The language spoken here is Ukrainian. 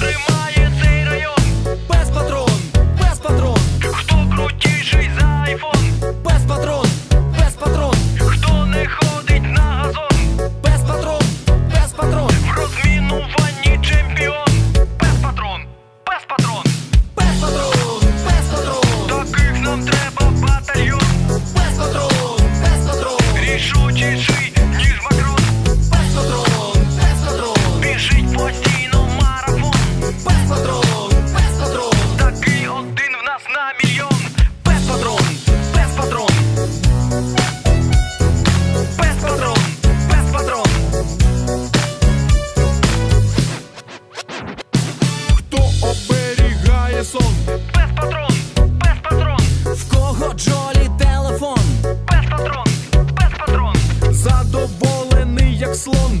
підтримай. сон. Без патрон, без патрон. В кого Джолі телефон? Без патрон, без патрон. Задоволений, як слон.